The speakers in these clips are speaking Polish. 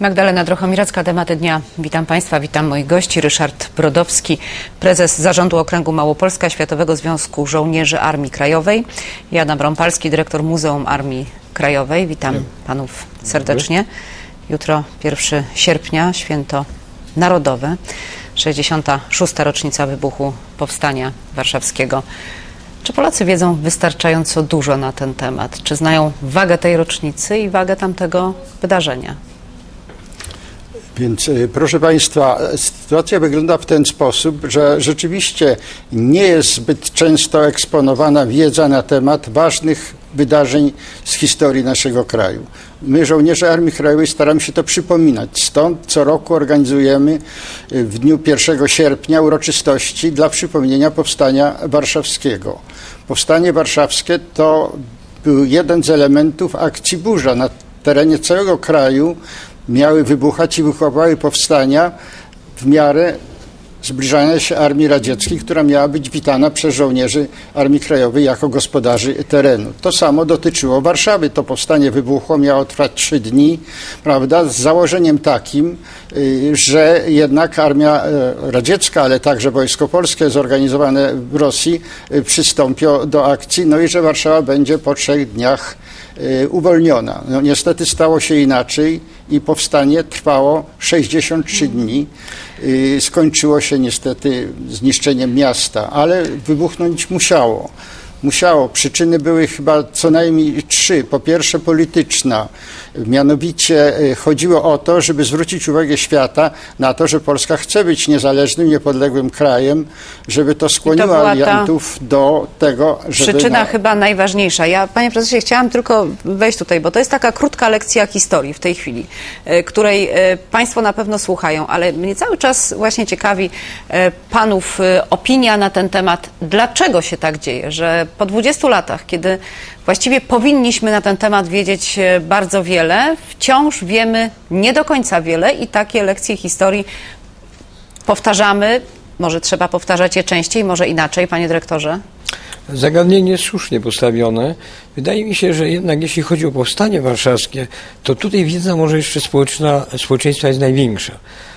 Magdalena Drochomiracka, tematy dnia. Witam Państwa, witam moich gości. Ryszard Brodowski, prezes Zarządu Okręgu Małopolska Światowego Związku Żołnierzy Armii Krajowej. i Adam Rąpalski, dyrektor Muzeum Armii Krajowej. Witam Panów serdecznie. Jutro 1 sierpnia, święto narodowe, 66. rocznica wybuchu Powstania Warszawskiego. Czy Polacy wiedzą wystarczająco dużo na ten temat? Czy znają wagę tej rocznicy i wagę tamtego wydarzenia? Więc y, proszę Państwa, sytuacja wygląda w ten sposób, że rzeczywiście nie jest zbyt często eksponowana wiedza na temat ważnych wydarzeń z historii naszego kraju. My, żołnierze Armii Krajowej, staramy się to przypominać. Stąd co roku organizujemy y, w dniu 1 sierpnia uroczystości dla przypomnienia Powstania Warszawskiego. Powstanie Warszawskie to był jeden z elementów akcji Burza na terenie całego kraju miały wybuchać i wychowały powstania w miarę zbliżania się Armii Radzieckiej, która miała być witana przez żołnierzy Armii Krajowej jako gospodarzy terenu. To samo dotyczyło Warszawy. To powstanie wybuchło, miało trwać trzy dni, prawda, z założeniem takim, y, że jednak Armia e, Radziecka, ale także Wojsko Polskie zorganizowane w Rosji y, przystąpią do akcji, no i że Warszawa będzie po trzech dniach uwolniona. No, niestety stało się inaczej i powstanie trwało 63 dni. Y, skończyło się niestety zniszczeniem miasta, ale wybuchnąć musiało musiało. Przyczyny były chyba co najmniej trzy. Po pierwsze polityczna, mianowicie y, chodziło o to, żeby zwrócić uwagę świata na to, że Polska chce być niezależnym, niepodległym krajem, żeby to skłoniło to aliantów do tego, żeby... Przyczyna na... chyba najważniejsza. Ja, panie prezesie, chciałam tylko wejść tutaj, bo to jest taka krótka lekcja historii w tej chwili, y, której y, państwo na pewno słuchają, ale mnie cały czas właśnie ciekawi panów opinia na ten temat, dlaczego się tak dzieje, że po 20 latach, kiedy właściwie powinniśmy na ten temat wiedzieć e, bardzo wiele, wciąż wiemy nie do końca wiele i takie lekcje historii powtarzamy. Może trzeba powtarzać je częściej, może inaczej, panie dyrektorze? Zagadnienie słusznie postawione. Wydaje mi się, że jednak jeśli chodzi o powstanie warszawskie, to tutaj wiedza może jeszcze społeczna, społeczeństwa jest największa.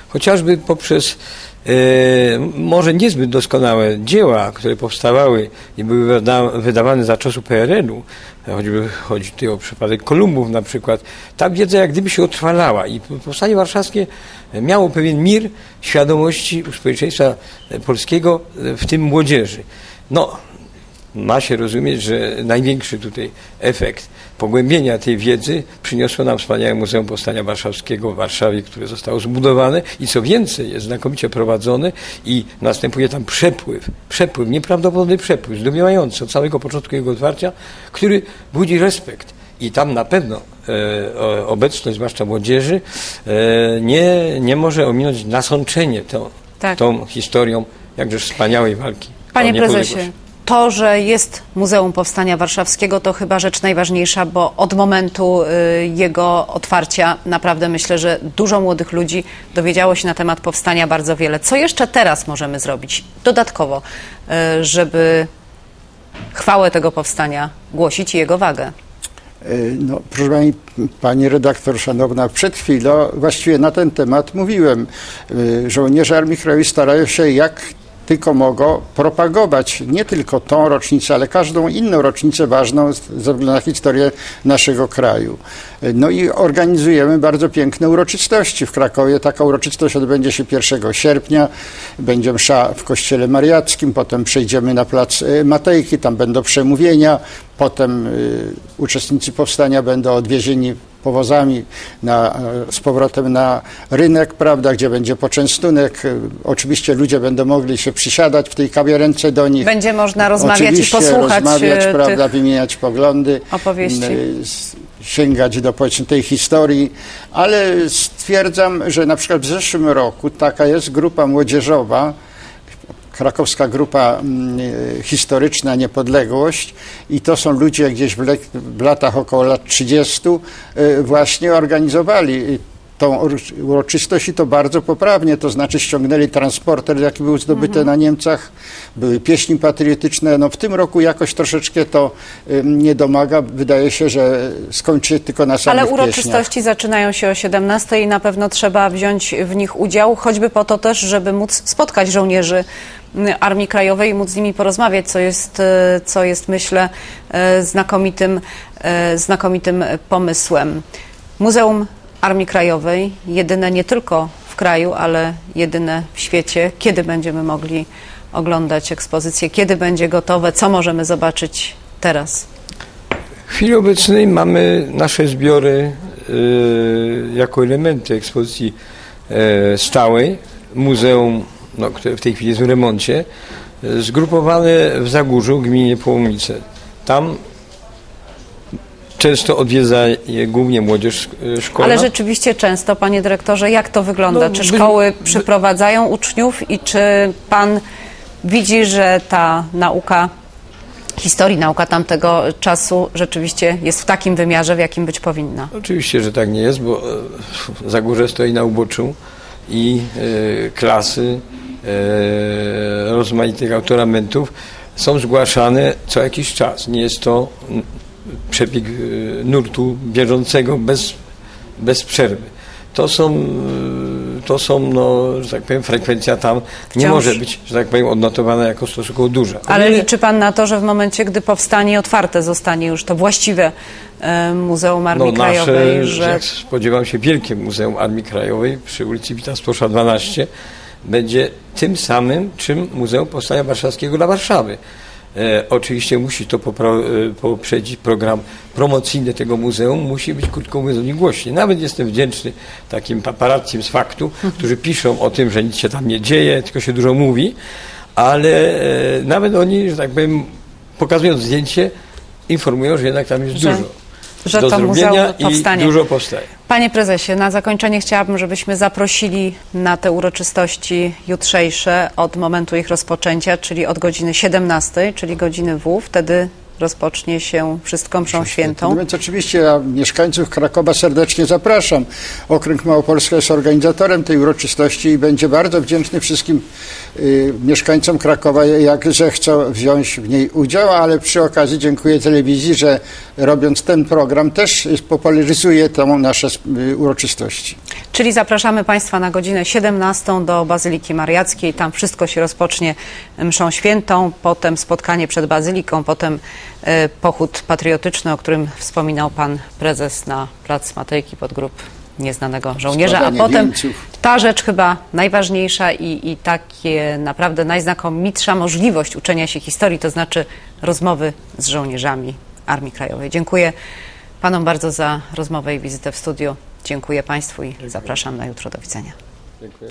Chociażby poprzez e, może niezbyt doskonałe dzieła, które powstawały i były wydawane za czasu PRL-u, choćby chodzi tutaj o przypadek Kolumbów na przykład, ta wiedza jak gdyby się utrwalała i powstanie warszawskie miało pewien mir świadomości społeczeństwa polskiego, w tym młodzieży. No, ma się rozumieć, że największy tutaj efekt pogłębienia tej wiedzy przyniosło nam wspaniałe Muzeum Powstania Warszawskiego w Warszawie, które zostało zbudowane i co więcej jest znakomicie prowadzone i następuje tam przepływ, przepływ, nieprawdopodobny przepływ, zdumiewający od samego początku jego otwarcia, który budzi respekt. I tam na pewno e, obecność, zwłaszcza młodzieży, e, nie, nie może ominąć nasączenie tą, tak. tą historią jakże wspaniałej walki. Panie prezesie, to, że jest Muzeum Powstania Warszawskiego, to chyba rzecz najważniejsza, bo od momentu y, jego otwarcia naprawdę myślę, że dużo młodych ludzi dowiedziało się na temat powstania bardzo wiele. Co jeszcze teraz możemy zrobić dodatkowo, y, żeby chwałę tego powstania głosić i jego wagę? Y, no, proszę pani, pani redaktor szanowna, przed chwilą właściwie na ten temat mówiłem. Żołnierze Armii Krajowej starają się jak tylko mogą propagować nie tylko tą rocznicę, ale każdą inną rocznicę ważną ze względu na historię naszego kraju. No i organizujemy bardzo piękne uroczystości. W Krakowie taka uroczystość odbędzie się 1 sierpnia. Będzie msza w kościele mariackim, potem przejdziemy na plac e, Matejki, tam będą przemówienia, potem y, uczestnicy powstania będą odwiezieni powozami na, e, z powrotem na rynek, prawda, gdzie będzie poczęstunek. Oczywiście ludzie będą mogli się przysiadać w tej kawiarence do nich. Będzie można rozmawiać Oczywiście i posłuchać rozmawiać, prawda, wymieniać poglądy. Opowieści. Sięgać do powiedzmy tej historii, ale stwierdzam, że na przykład w zeszłym roku taka jest grupa młodzieżowa, krakowska grupa mm, e, historyczna Niepodległość. I to są ludzie gdzieś w, w latach około lat 30 e, właśnie organizowali tą uroczy- uroczystość i to bardzo poprawnie, to znaczy ściągnęli transporter, jaki był zdobyty na Niemcach, były pieśni patriotyczne. No w tym roku jakoś troszeczkę to nie domaga. Wydaje się, że skończy tylko na samych Ale pieśniach. uroczystości zaczynają się o 17 i na pewno trzeba wziąć w nich udział, choćby po to też, żeby móc spotkać żołnierzy Armii Krajowej i móc z nimi porozmawiać, co jest, e, co jest myślę, e, znakomitym, e, znakomitym pomysłem. Muzeum Armii Krajowej, jedyne nie tylko w kraju, ale jedyne w świecie. Kiedy będziemy mogli oglądać ekspozycję? Kiedy będzie gotowe? Co możemy zobaczyć teraz? W chwili obecnej mamy nasze zbiory y, jako elementy ekspozycji e, stałej. Muzeum, no, które w tej chwili jest w remoncie, e, zgrupowane w Zagórzu, gminie Połomice. Tam często odwiedza je głównie młodzież e, szkolna. Ale rzeczywiście często, panie dyrektorze, jak to wygląda? No, czy szkoły by- przyprowadzają uczniów i czy pan widzi, że ta nauka historii, nauka tamtego czasu rzeczywiście jest w takim wymiarze, w jakim być powinna? Oczywiście, że tak nie jest, bo e, Zagórze stoi na uboczu i e, klasy e, rozmaitych autoramentów są zgłaszane co jakiś czas. Nie jest to przebieg e, nurtu bieżącego bez, bez przerwy. To są, e, to są no, że tak powiem, frekwencja tam nie Wciąż. może być, że tak powiem, odnotowana jako stosunkowo duża. Ale wiele- liczy pan na to, że w momencie, gdy powstanie otwarte zostanie już to właściwe e, Muzeum Armii Krajowej, nasze, że jak spodziewam się, wielkie Muzeum Armii Krajowej przy ulicy Wita Stosza 12 będzie tym samym, czym Muzeum Powstania Warszawskiego dla Warszawy. E, oczywiście musi to e, poprzedzić program promocyjny tego muzeum, musi być krótko mówiąc o nim głośniej. Nawet jestem wdzięczny takim paparazzi z faktu, którzy piszą o tym, że nic się tam nie dzieje, tylko się dużo mówi, ale e, nawet oni, że tak powiem, pokazując zdjęcie, informują, że jednak tam jest Że- dużo że do to muzeum i powstanie. dużo powstaje. Panie prezesie, na zakończenie chciałabym, żebyśmy zaprosili na te uroczystości jutrzejsze od momentu ich rozpoczęcia, czyli od godziny 17, czyli godziny W. Wtedy rozpocznie się wszystko mszą świętą. No więc oczywiście ja mieszkańców Krakowa serdecznie zapraszam. Okręg Małopolska jest organizatorem tej uroczystości i będzie bardzo wdzięczny wszystkim y, mieszkańcom Krakowa, jak zechcą wziąć w niej udział, ale przy okazji dziękuję telewizji, że robiąc ten program też popularyzuje tą nasze y, uroczystości. Czyli zapraszamy Państwa na godzinę 17 do Bazyliki Mariackiej. Tam wszystko się rozpocznie mszą świętą, potem spotkanie przed Bazyliką, potem e, pochód patriotyczny, o którym wspominał Pan Prezes na plac Matejki pod grób nieznanego żołnierza, a potem wieńców. ta rzecz chyba najważniejsza i, i takie naprawdę najznakomitsza możliwość uczenia się historii, to znaczy rozmowy z żołnierzami Armii Krajowej. Dziękuję Panom bardzo za rozmowę i wizytę w studiu. Dziękuję Państwu i zapraszam na jutro. Do widzenia. Dziękuję.